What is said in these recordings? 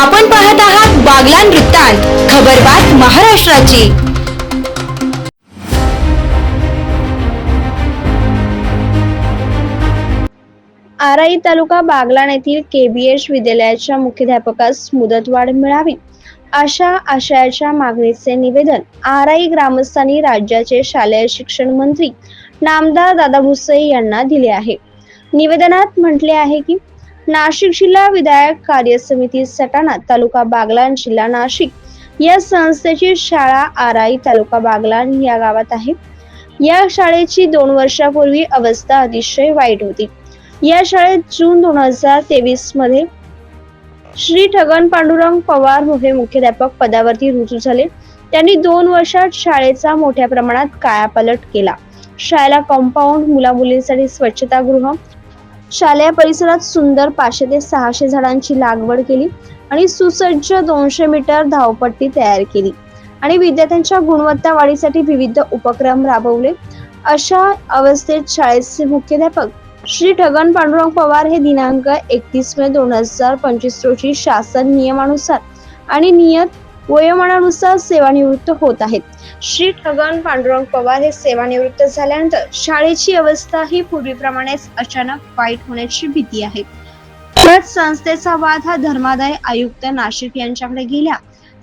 आपण पाहत आहात बागलान वृत्तांत खबरबात महाराष्ट्राची. आराई तालुका बागलाण येथील केबीएच विद्यालयाच्या मुख्याध्यापकास मुदतवाढ मिळावी अशा आशयाच्या मागणीचे निवेदन आराई ग्रामस्थांनी राज्याचे शालेय शिक्षण मंत्री नामदार दादा भुसे यांना दिले आहे. निवेदनात म्हटले आहे की नाशिक जिल्हा विधायक कार्य समिती सटाणा तालुका बागलाण जिल्हा नाशिक. या संस्थेची शाळा आराई तालुका बागलाण या गावात आहे. या शाळेची दोन वर्षापूर्वी अवस्था अतिशय वाईट होती. या शाळेत जून दोन हजार तेवीसमध्ये श्री ठगन पांडुरंग पवार हे मुख्याध्यापक पदावरती रुजू झाले. त्यांनी दोन वर्षात शाळेचा मोठ्या प्रमाणात कायापालट केला. शाळेला कंपाऊंड मुला मुलींसाठी स्वच्छतागृह शालेय परिसरात सुंदर पाचशे ते सहाशे झाडांची लागवड केली आणि सुसज्ज दोनशे मीटर धावपट्टी तयार केली. आणि विद्यार्थ्यांच्या गुणवत्ता वाढीसाठी विविध उपक्रम राबवले. अशा अवस्थेत शाळेचे मुख्याध्यापक श्री ठगन पांडुरंग पवार हे दिनांक एकतीस मे दोन हजार पंचवीस रोजी शासन नियमानुसार आणि नियत वयोमानानुसार सेवानिवृत्त होत आहेत. श्री ठगन पांडुरंग पवार हे सेवानिवृत्त झाल्यानंतर शाळेची अवस्था ही पूर्वीप्रमाणेच अचानक वाईट होण्याची भीती आहे. त्यात संस्थेचा वाद हा धर्मादाय आयुक्त नाशिक यांच्याकडे गेल्या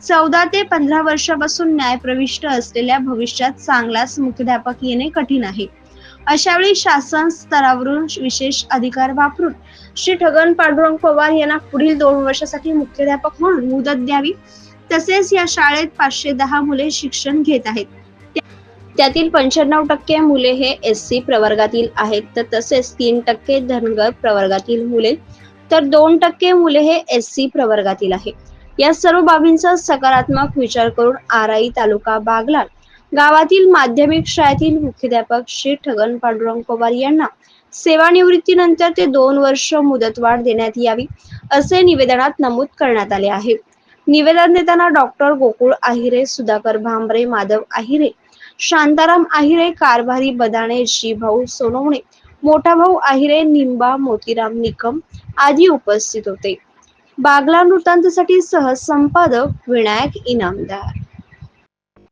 चौदा ते पंधरा वर्षापासून न्यायप्रविष्ट असलेल्या भविष्यात चांगलाच मुख्याध्यापक येणे कठीण आहे. अशावेळी शासन स्तरावरून विशेष अधिकार वापरून श्री ठगन पांडुरंग पवार यांना पुढील दोन वर्षासाठी मुख्याध्यापक म्हणून मुदत द्यावी. तसेच या शाळेत पाचशे दहा मुले शिक्षण घेत आहेत. त्यातील पंच्याण्णव टक्के मुले हे एस सी प्रवर्गातील आहेत. तर तसेच तीन टक्के धनगर प्रवर्गातील मुले. तर दोन टक्के मुले हे एस सी प्रवर्गातील आहे. या सर्व बाबींचा सकारात्मक विचार करून आराई तालुका बागलाण गावातील माध्यमिक शाळेतील मुख्याध्यापक श्री ठगन पांडुरंग पवार यांना सेवानिवृत्तीनंतर ते दोन वर्ष मुदतवाढ देण्यात यावी असे निवेदनात नमूद करण्यात आले आहे. निवेदन देताना डॉक्टर गोकुळ आहिरे सुधाकर भांबरे माधव आहिरे शांताराम आहिरे कारभारी बदाणे जी भाऊ सोनवणे मोठा भाऊ आहिरे निंबा मोतीराम निकम आदी उपस्थित होते. बागला वृत्तांतसाठी सहसंपादक विनायक इनामदार.